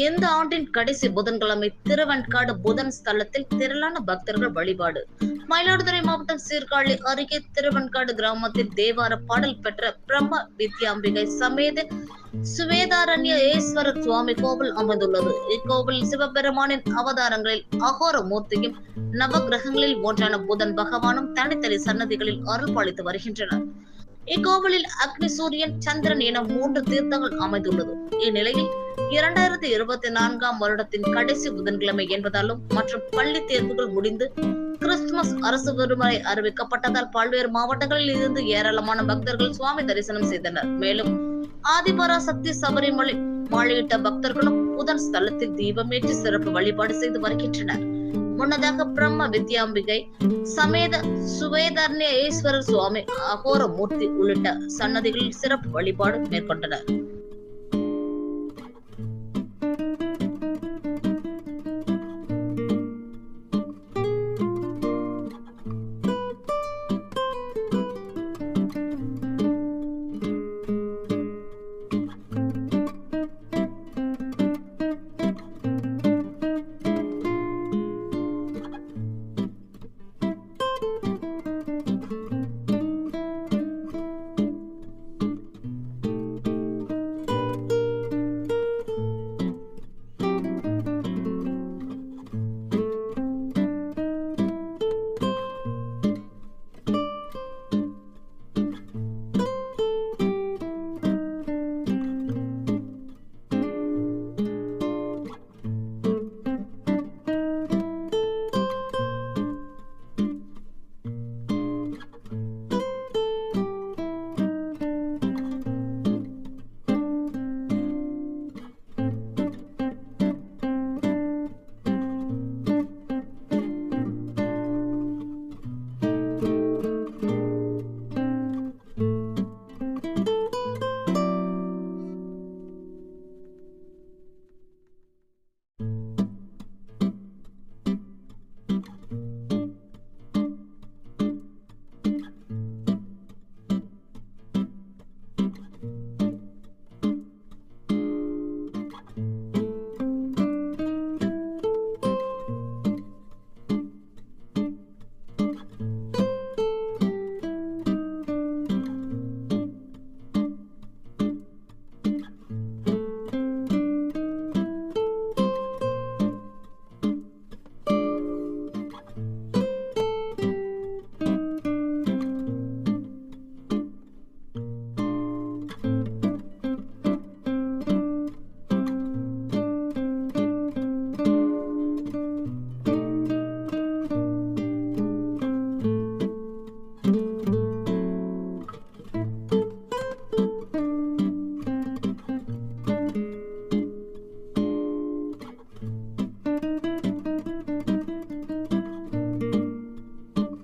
இந்த ஆண்டின் கடைசி புதன்கிழமை திருவன்காடு புதன் ஸ்தலத்தில் திரளான பக்தர்கள் வழிபாடு. மயிலாடுதுறை மாவட்டம் சீர்காழி அருகே திருவன்காடு கிராமத்தில் தேவார பாடல் பெற்ற பிரம்ம வித்யாம்பிகை சமேத சுவேதாரண்ய ஈஸ்வரர் சுவாமி கோவில் அமைந்துள்ளது. இக்கோவில் சிவபெருமானின் அவதாரங்களில் அகோர மூர்த்தியும் நவகிரகங்களில் ஒன்றான புதன் பகவானும் தனித்தனி சன்னதிகளில் அருள் பாலித்து வருகின்றனர். இக்கோவிலில் அக்னி சூரியன் சந்திரன் என மூன்று தீர்த்தங்கள் அமைந்துள்ளது. இந்நிலையில் இரண்டாயிரத்தி இருபத்தி நான்காம் வருடத்தின் கடைசி புதன்கிழமை என்பதாலும் மற்றும் பள்ளி தேர்வுகள் முடிந்து கிறிஸ்துமஸ் அரசு விடுமுறை அறிவிக்கப்பட்டதால் பல்வேறு மாவட்டங்களில் இருந்து ஏராளமான பக்தர்கள் சுவாமி தரிசனம் செய்தனர். மேலும் ஆதிபராசக்தி சபரிமலை மாலையிட்ட பக்தர்களும் புதன் ஸ்தலத்தில் தீபமேற்றி சிறப்பு வழிபாடு செய்து வருகின்றனர். முன்னதாக பிரம்ம வித்யாம்பிகை சமேத சுவேதர்ணிய ஈஸ்வரர் சுவாமி அகோர மூர்த்தி உள்ளிட்ட சன்னதிகளில் சிறப்பு வழிபாடு மேற்கொண்டனர்.